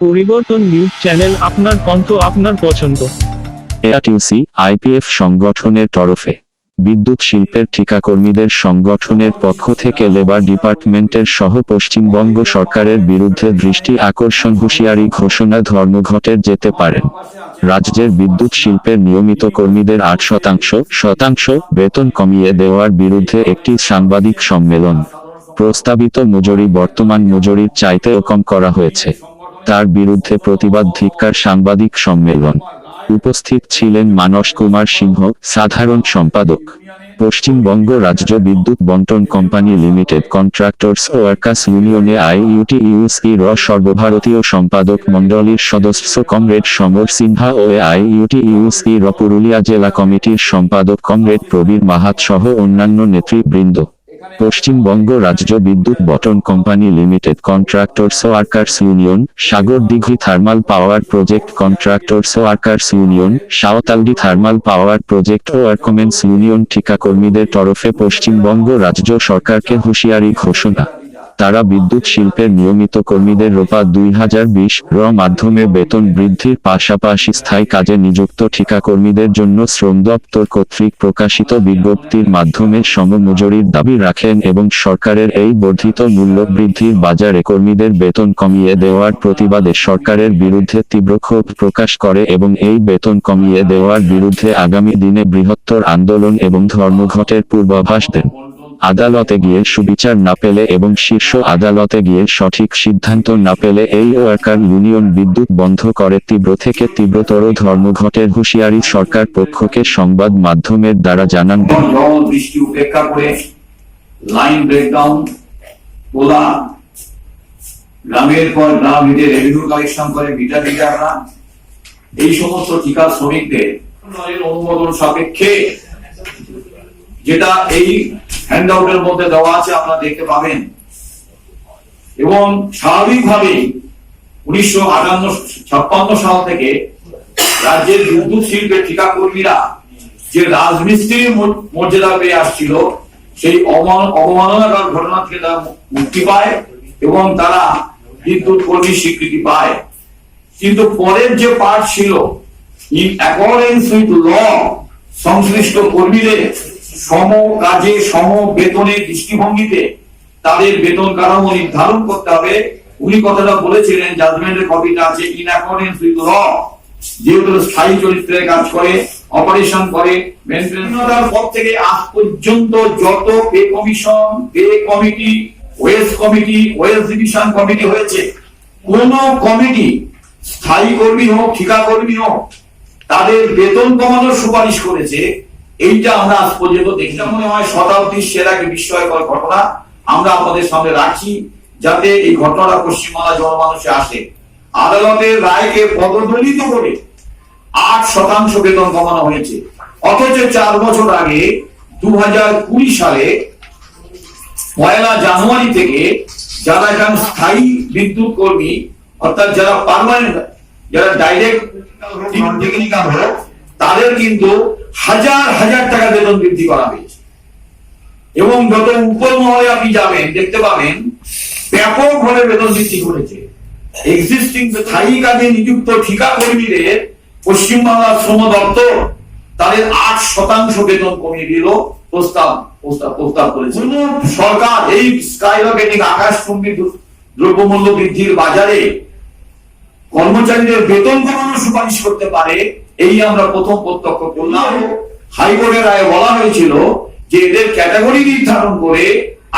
পরিবর্তন news channel আপনার কণ্ঠ আপনার পছন্দ। এআরটিউসি আইপিএফ সংগঠনের তরফে বিদ্যুৎ শিল্পের ঠিকাকর্মীদের সংগঠনের পক্ষ থেকে লেবার ডিপার্টমেন্টের সহ পশ্চিমবঙ্গ সরকারের বিরুদ্ধে দৃষ্টি আকর্ষণ হুঁশিয়ারি ঘোষণা ধর্মঘটের যেতে পারেন। রাজ্যের বিদ্যুৎ শিল্পের নিয়মিত কর্মীদের আট শতাংশ শতাংশ বেতন কমিয়ে দেওয়ার বিরুদ্ধে একটি সাংবাদিক সম্মেলন প্রস্তাবিত মজুরি বর্তমান মজুরির চাইতেও কম করা হয়েছে। তার বিরুদ্ধে প্রতিবাদ ধিক্কার সাংবাদিক সম্মেলন। উপস্থিত ছিলেন মানস কুমার সিংহ, সাধারণ সম্পাদক। পশ্চিমবঙ্গ রাজ্য বিদ্যুৎ বন্টন কোম্পানি লিমিটেড কন্ট্রাক্টরস ওয়ার্কার্স ইউনিয়নে আইইউটিইউসি র সর্বভারতীয় সম্পাদক মণ্ডলীর সদস্য কমরেড সমর সিনহা ও আইইউটিইউসি র পুরুলিয়া জেলা কমিটির সম্পাদক কমরেড প্রবীর মাহাত সহ অন্যান্য নেতৃবৃন্দ। পশ্চিমবঙ্গ রাজ্য বিদ্যুৎ button company limited contractors workers union, Sagardighi thermal power project contractors workers union Santaldih thermal power project ও ওয়ার্কমেন্স ইউনিয়ন ঠিকাকর্মীদের তরফে পশ্চিমবঙ্গ রাজ্য সরকারকে হুঁশিয়ারি ঘোষণা। তারা বিদ্যুৎ শিল্পের নিয়মিত কর্মীদের রোপা দুই হাজার বিশ র মাধ্যমে বেতন বৃদ্ধির পাশাপাশি স্থায়ী কাজে নিযুক্ত ঠিকাকর্মীদের জন্য শ্রম দপ্তর কর্তৃক প্রকাশিত বিজ্ঞপ্তির মাধ্যমে সমমজুরির দাবি রাখেন এবং সরকারের এই বর্ধিত মূল্য বৃদ্ধির বাজারে কর্মীদের বেতন কমিয়ে দেওয়ার প্রতিবাদে সরকারের বিরুদ্ধে তীব্র ক্ষোভ প্রকাশ করে এবং এই বেতন কমিয়ে দেওয়ার বিরুদ্ধে আগামী দিনে বৃহত্তর আন্দোলন এবং ধর্মঘটের পূর্বাভাস দেন। আদালতে গিয়ে সুবিচার না পেলে এবং শীর্ষ আদালতে গিয়ে সঠিক সিদ্ধান্ত না পেলে এই ওয়ার্কার ইউনিয়ন বিদ্যুৎ বন্ধ করে তীব্র থেকে তীব্রতর ধর্মঘটের হুঁশিয়ারি সরকার পক্ষকে সংবাদ মাধ্যমের দ্বারা জানান। বৃষ্টি উপেক্ষা করে লাইন ব্রেকডাউন তোলা গ্রামের পর গ্রাম হেঁটে রেভিনিউ কালেকশন করে মিটার মিটাররা এই সমস্ত ঠিকা শ্রমিকদের অনুমোদন সাপেক্ষে যেটা এই হ্যান্ড আউটের মধ্যে দেওয়া আছে, আপনারা দেখতে পাবেন। এবং স্বাভাবিকভাবেই উনিশশো আটান্ন, ছাপ্পান্ন সাল থেকে রাজ্যের বিদ্যুৎ শিল্পের ঠিকা কর্মীরা যে রাজমিস্ত্রির মর্যাদা পেয়ে আসছিল, সেই অবমান- অবমাননাকর ঘটনা থেকে তারা মুক্তি পায় এবং তারা বিদ্যুৎ কর্মী স্বীকৃতি পায়। কিন্তু পরের যে পার্ট ছিল ইন অ্যাকর্ডেন্স উইথ ল সংশ্লিষ্ট কর্মীদের সম কাজে, সম বেতনের দৃষ্টিভঙ্গিতে তাদের বেতন কাঠামো নির্ধারণ করতে হবে। উনি কথাটা বলেছিলেন জাজমেন্টের কপিটা আছে ইন অ্যাকর্ডেন্স উইথ ল যেহেতু স্থায়ী চরিত্রের কাজ করে অপারেশন করে মেনটেন্যান্স পর থেকে আজ পর্যন্ত যত pay commission pay committee wage committee wage division committee হয়েছে, কোন কমিটি স্থায়ী কর্মী হোক ঠিকা কর্মী হোক, তাদের বেতন কমানোর সুপারিশ করেছে। এইটা আমরা আজ পর্যন্ত দেখি। মনে হয় শতাব্দীর সেরা একটি বিস্ময়কর ঘটনা আমরা আপনাদের সামনে রাখছি যাতে এই ঘটনাটা পশ্চিমবাংলা জনমানুষে আসে আদালতের রায়কে পদদলিত করে আট শতাংশ বেতন কমানো হয়েছে অথচ চার বছর আগে দু কুড়ি সালে পয়লা জানুয়ারি থেকে যারা এখন স্থায়ী বিদ্যুৎ কর্মী অর্থাৎ যারা পারমানেন্ট যারা ডাইরেক্ট টেকনিক্যাল হলো তাদের কিন্তু হাজার হাজার টাকা বেতন বৃদ্ধি করা হয়েছে। এবং যত উপর মহলে আপনি যাবেন দেখতে পাবেন ব্যাপক ভাবে বেতন বৃদ্ধি করেছে এক্সিস্টিং স্থায়ী কাজে নিযুক্ত ঠিকা কর্মীদের পশ্চিমবাংলার শ্রম দপ্তর তাদের আট শতাংশ বেতন কমিয়ে দিল প্রস্তাব প্রস্তাব প্রস্তাব করেছে। সরকার এই স্কাই রকেটিং আকাশ দ্রব্যমূল্য বৃদ্ধির বাজারে কর্মচারীদের বেতন কমানোর সুপারিশ করতে পারে এই আমরা প্রথম প্রত্যক্ষ করলাম। হাইকোর্টের রায়ে বলা হয়েছিল যে এদের ক্যাটাগরি নির্ধারণ করে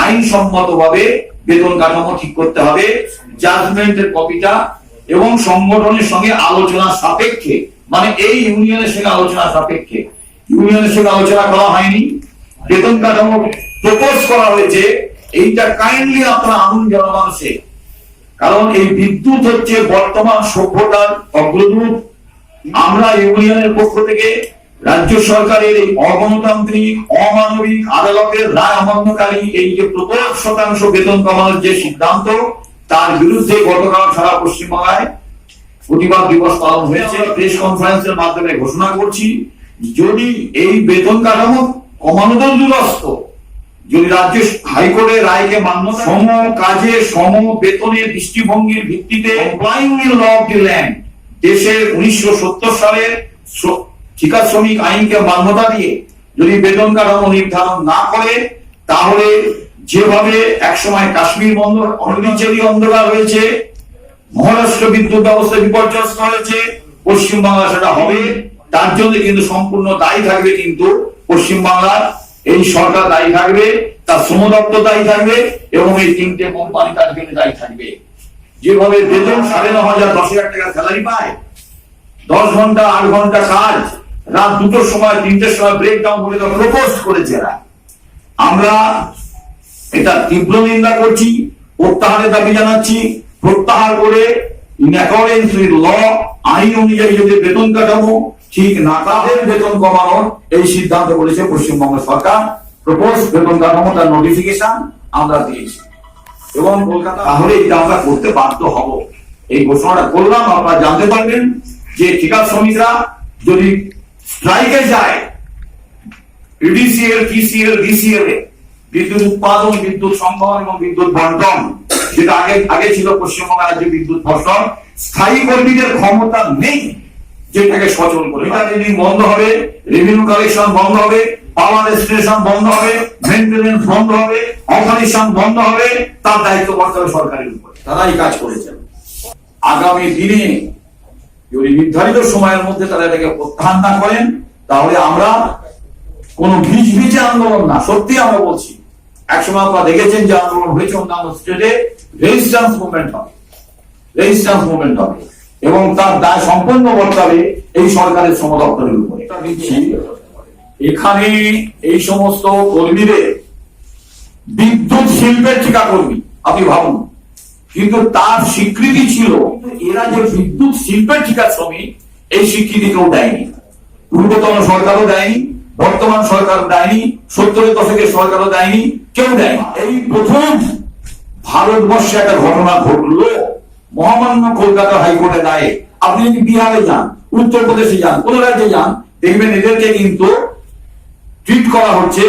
আইনসম্মত ভাবে বেতন কাঠামো ঠিক করতে হবে জাজমেন্টের কপিটা এবং সংগঠনের সঙ্গে আলোচনা সাপেক্ষে মানে এই ইউনিয়নের সঙ্গে আলোচনা সাপেক্ষে। ইউনিয়নের সঙ্গে আলোচনা করা হয়নি। বেতন কাঠামো প্রপোজ করা হয়েছে। এইটা কাইন্ডলি আপনারা আনুন জনমানুষে কারণ এই বিদ্যুৎ হচ্ছে বর্তমান সভ্যতার অগ্রদূত। আমরা ইউনিয়নের পক্ষ থেকে রাজ্য সরকারের এই অগণতান্ত্রিক অমানবিক আদালতের রায় অমান্যকারী এই যে প্রতি শতাংশ বেতন কমানোর যে সিদ্ধান্ত তার বিরুদ্ধে গতকাল সারা পশ্চিমবাংলায় প্রতিবাদ দিবস পালন হয়েছে। প্রেস কনফারেন্সের মাধ্যমে ঘোষণা করছি যদি এই বেতন কাঠামো কমানো তো দূরস্থ যদি রাজ্য হাইকোর্টের রায়কে মান্যতা সম কাজে সম বেতনের দৃষ্টিভঙ্গির ভিত্তিতে কমপ্লাইং ল অফ দি ল্যান্ড দেশের উনিশশো সত্তর সালের ঠিকা শ্রমিক আইনকে মান্যতা দিয়ে যদি বেতন কাঠামো নির্ধারণ না করে, তাহলে যেভাবে একসময় কাশ্মীর বন্দর, অনির্বিচ্ছেদী অন্ধকার হয়েছে, মহারাষ্ট্র বিদ্যুৎ ব্যবস্থা বিপর্যস্ত হয়েছে, পশ্চিমবাংলা সেটা হবে, তার জন্য কিন্তু সম্পূর্ণ দায়ী থাকবে কিন্তু পশ্চিমবাংলার এই সরকার দায়ী থাকবে, তার শ্রম দপ্তর দায়ী থাকবে এবং এই তিনটে কোম্পানি তার জন্য দায়ী থাকবে। যেভাবে বেতন সাড়ে ন হাজার, দশ হাজার টাকা স্যালারি পায়, দশ ঘণ্টা, আট ঘণ্টা কাজ, রাত দুটোর সময়, তিনটের সময় ব্রেক ডাউন করে প্রপোজ করেছে এরা। আমরা এটা তীব্র নিন্দা করছি, প্রত্যাহারের দাবি জানাচ্ছি, প্রত্যাহার করে ইন অ্যাকর্ডেন্স উইথ ল আইন অনুযায়ী যদি বেতন কাঠামো ঠিক না তাদের বেতন কমানোর এই সিদ্ধান্ত করেছে পশ্চিমবঙ্গ সরকার। প্রপোজ বেতন কাঠামো, তার নোটিফিকেশন আমরা দিয়েছি। এবং কলকাতা তাহলে এটা আমরা করতে বাধ্য হব। এই ঘোষণাটা করলাম, আপনারা জানতে পারবেন যে ঠিকা শ্রমিকরা যদি স্ট্রাইকে যায় ইডিসিএল টিসিএল ডিসিএল এ বিদ্যুৎ উৎপাদন, বিদ্যুৎ সংগ্রহ এবং বিদ্যুৎ বন্টন, যেটা আগে আগে ছিল পশ্চিমবঙ্গ রাজ্যে বিদ্যুৎ ফসল স্থায়ী কর্মীদের ক্ষমতা নেই, যেটাকে সচল করে। এটা বন্ধ হবে রেভিনিউ কালেকশন বন্ধ হবে পাওয়ার স্টেশন বন্ধ হবে মেনটেনেন্স বন্ধ হবে অপারেশন বন্ধ হবে তার দায়িত্ব হবে সরকারের উপরে। তারাই কাজ করেছেন। আগামী দিনে যদি নির্ধারিত সময়ের মধ্যে তারা এটাকে প্রত্যাহার না করেন তাহলে আমরা কোন ভিজ ভিজে আন্দোলন না সত্যি আমরা বলছি। একসময় আপনারা দেখেছেন যে আন্দোলন হয়েছে অন্যান্য স্টেটে রেজিস্ট্যান্স মুভমেন্ট হবে। রেজিস্ট্যান্স মুভমেন্ট হবে। এবং তার দায় সম্পূর্ণ বর্তাবে এই সরকারের শ্রম দপ্তরের উপরে। এখানে এই সমস্ত কর্মীদের বিদ্যুৎ শিল্পের ঠিকা কর্মী, আপনি ভাবুন। কিন্তু তার স্বীকৃতি ছিল এরা যে বিদ্যুৎ শিল্পের ঠিকা শ্রমিক, এই স্বীকৃতি কেউ দেয়নি। পূর্বতন সরকারও দেয়নি, বর্তমান সরকার দেয়নি, সত্তরের দশকের সরকারও দেয়নি, কেউ দেয়নি। এই প্রথম ভারতবর্ষে একটা ঘটনা ঘটলো। মহামান্য কলকাতা হাইকোর্টের রায়ে আপনি যদি বিহারে যান, উত্তরপ্রদেশে যান কোন রাজ্যে যান, দেখবেন এদেরকে কিন্তু ট্রিট করা হচ্ছে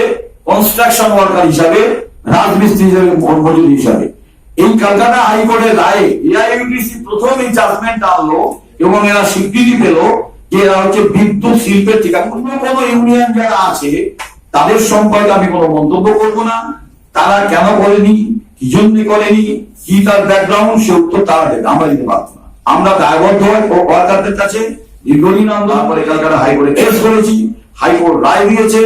কনস্ট্রাকশন ওয়ার্কার হিসাবে, রাজমিস্ত্রি হিসাবে মজুরি হিসাবে। এই কলকাতা হাইকোর্টের রায়ে এআইইউটিসি প্রথম এই জাজমেন্ট আনলো এবং এরা স্বীকৃতি পেল যে এরা হচ্ছে বিদ্যুৎ শিল্পের ঠিকা কোনো কোনো ইউনিয়ন যারা আছে, তাদের সম্পর্কে আমি কোনো মন্তব্য করব না। তারা কেন করেনি? কি জন্য করেনি? কি তার ব্যাকগ্রাউন্ড সে উত্তর তারা আমরা দিতে পারব না। আমরা দায়বদ্ধ হয়ে ওয়ার্কারদের কাছে দীর্ঘদিন করে কলকাতা হাইকোর্টে কেস করেছি, হাইকোর্ট রায় দিয়েছে।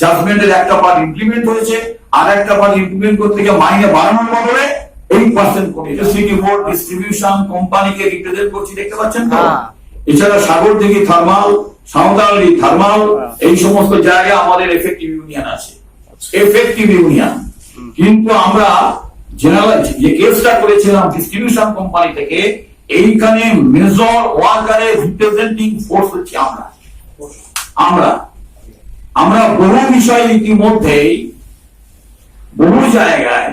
জাজমেন্টের একটা পার্ট ইমপ্লিমেন্ট হয়েছে আর একটা পার্ট ইমপ্লিমেন্ট করতে গিয়ে মাইনে বাড়ানোর বদলে পার্সেন্ট ইলেকট্রিসিটি বোর্ড ডিস্ট্রিবিউশন কোম্পানিকে রিপ্রেজেন্ট করছি দেখতে পাচ্ছেন তো? হ্যাঁ। এছাড়া Sagardighi thermal Santali thermal এই সমস্ত জায়গায় আমাদের এফেক্টিভ ইউনিয়ন আছে। এফেক্টিভ ইউনিয়ন কিন্তু আমরা জেনারেল যে কেসটা করেছিলাম ডিস্ট্রিবিউশন কোম্পানি থেকে এইখানে মেজর ওয়ার্কারের রিপ্রেজেন্টিং ফোর্স হচ্ছে আমরা। আমরা। আমরা বহু বিষয়ে ইতিমধ্যেই, বহু জায়গায়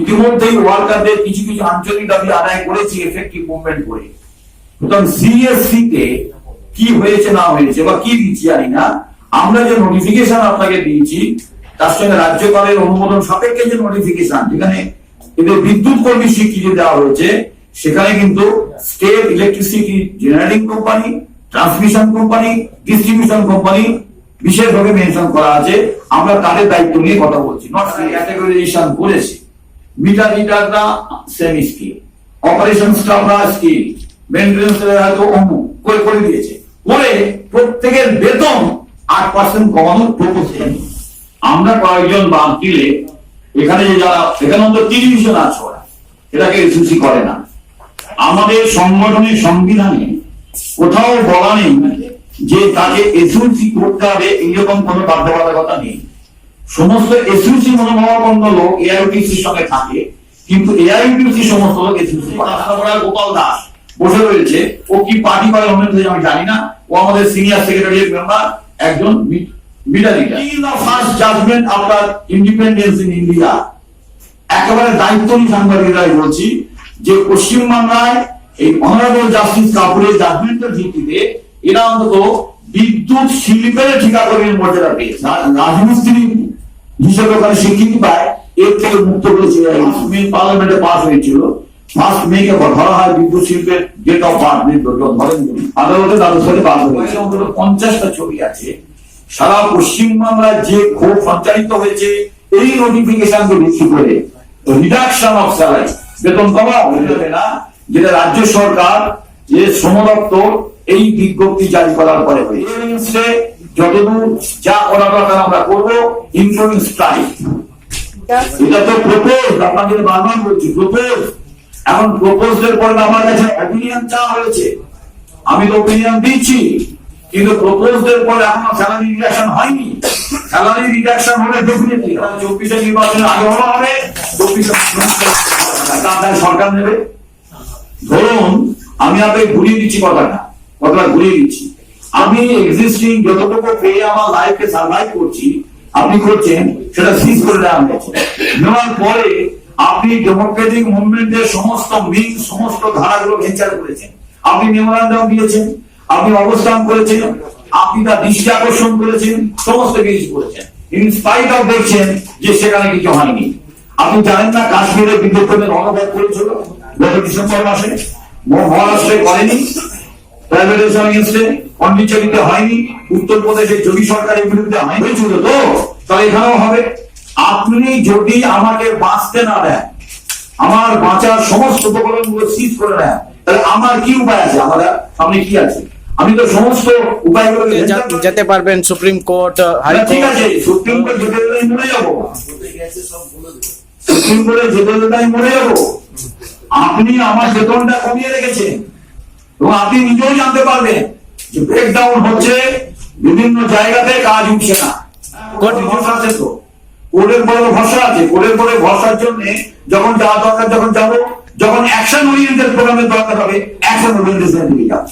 ইতিমধ্যেই ওয়ার্কারদের কিছু কিছু আঞ্চলিক দাবি আদায় করেছি এফেক্টিভ মুভমেন্ট করে। সুতরাং সিএসসি তে কি হয়েছে, না হয়েছে, বা কি দিচ্ছি জানি না। আমরা যে নোটিফিকেশন আপনাকে দিয়েছি, তার সঙ্গে রাজ্যপালের অনুমোদন সাপেক্ষে যে নোটিফিকেশন যেখানে এদের বিদ্যুৎ কর্মী স্বীকৃতি দেওয়া হয়েছে, সেখানে কিন্তু state electricity generating company transmission company distribution company বিশেষভাবে মেনশন করা আছে আমরা তাদের দায়িত্ব নিয়ে কথা বলছি নট ক্যাটেগরাইজেশন করেছি। মিটার মিটাররা সেমি স্কিল অপারেশন স্টাফরা স্কিল মেনটেন্স হয়তো অমুক করে করে দিয়েছে। করে প্রত্যেকের বেতন আট পার্সেন্ট কমানোর প্রপোজেল আমরা কয়েকজন বাদ দিলে এখানে যে যারা এখানে অন্তত তিরিশ জন আছে ওরা এটাকে এসিসি করে না। আমাদের সংগঠনের সংবিধানে কোথাও বলা নেই যে তাকে এসিসি করতে হবে এইরকম কোনো বাধ্যবাধকতা নেই। সমস্ত এসইউসি মনোভাবাপন্ন লোক এআইউটিসির সঙ্গে থাকে, কিন্তু এআইউটিসি সমস্ত লোক এসইউসি গোপাল দাস বসে রয়েছে। ও কি পার্টি করে আমি জানি না। ও আমাদের সিনিয়র সেক্রেটারিয়েট মেম্বার, একজন ইন্ডিয়া একেবারে দায়িত্ব নিয়ে যে পশ্চিমবাংলায় এই অনারেবল জাস্টিস কাপুরের জাজমেন্টের ভিত্তিতে এরা অন্তত বিদ্যুৎ শিল্পের ঠিকাকরণের মর্যাদা পেয়েছে। রাজমিস্ত্রি হিসেবে ওখানে স্বীকৃতি পায় এর থেকে মুক্ত করেছে। পার্লামেন্টে পাস হয়েছিল। ফার্স্ট মে ধরা হয় বিদ্যুৎ শিল্পের ডেট অফ বার্থ ধরেন আদালতে তাদের সাথে বাদ হয়েছে। অন্তত পঞ্চাশটা ছবি আছে। সারা পশ্চিমবাংলায় যে ক্ষোভ সঞ্চারিত হয়েছে এই নোটিফিকেশনকে ভিত্তি করে রিডাকশন অফ স্যালারি বেতন কমা যাবে না যেটা রাজ্য সরকার যে শ্রম দপ্তর এই বিজ্ঞপ্তি জারি করার পরে যতদূর যা করা দরকার আমরা করব স্ট্রাইক এটা তো প্রপোজ আপনাদের বারবার বলছি প্রপোজ এখন প্রপোজের পরে আমার কাছে অপিনিয়ন চাওয়া হয়েছে। আমি তো অপিনিয়ন দিচ্ছি কিন্তু প্রপোজের পরে এখনও স্যালারি রিডাকশন হয়নি। স্যালারি রিডাকশন হলে ডেফিনেটলি চব্বিশে নির্বাচনের আগে হওয়া হবে চব্বিশে সরকার নেবে। ধরুন আমি আপনাকে ঘুরিয়ে দিচ্ছি কথাটা। কথাটা ঘুরিয়ে দিচ্ছি। আমি এক্সিস্টিং যতটুকু পেয়ে আমার লাইফকে সার্ভাইভ করছি, আপনি করছেন, সেটা সিজ করে দেওয়া হয়েছে। নেওয়ার পরে আপনি ডেমোক্রেটিক মুভমেন্টের সমস্ত মিন সমস্ত ধারাগুলো ভেঞ্চার করেছেন। আপনি মেমোরান্ডাম দিয়েছেন, আপনি অবস্থান করেছেন, আপনি তার দৃষ্টি আকর্ষণ করেছেন, সমস্ত কিছু করেছেন। ইন স্পাইট অফ দেখছেন যে সেখানে কিছু হয়নি। আপনি জানেন না কাশ্মীরে বিদ্যুতের অনুভব করেছিল গত ডিসেম্বর মাসে? মহারাষ্ট্রে করেনি। প্রাইভেটাইজেশন এগেন্স্টে পন্ডিচেরিতে হয়নি। উত্তরপ্রদেশে যোগী সরকারের বিরুদ্ধে হয়েছিল তো তাহলে এখানেও হবে। আপনি যদি আমাকে বাঁচতে না দেন আমার বাঁচার সমস্ত উপকরণগুলো সিজ করে নেন তাহলে আমার কি উপায় আছে? আমার সামনে কি আছে? আমি তো সমস্ত উপায়গুলো যেতে পারবেন সুপ্রিম কোর্ট ঠিক আছে সুপ্রিম কোর্ট যেতে গেলে আমি মরে যাব। সুপ্রিম কোর্টে যেতে গেলে আমি মরে যাব। আপনি আমার বেতনটা কমিয়ে রেখেছেন। এবং আপনি নিজেও জানতে পারবেন যে ব্রেকডাউন হচ্ছে বিভিন্ন জায়গাতে কাজ উঠছে না। ভরসা আছে তো? কোর্টের পরে ভরসা আছে। কোর্টের পরে ভরসার জন্য যখন যাওয়া দরকার যখন যাব যখন অ্যাকশন ওরিয়েন্টেড প্রোগ্রামের দরকার হবে অ্যাকশন ওরিয়েন্টেড দিকে যাব।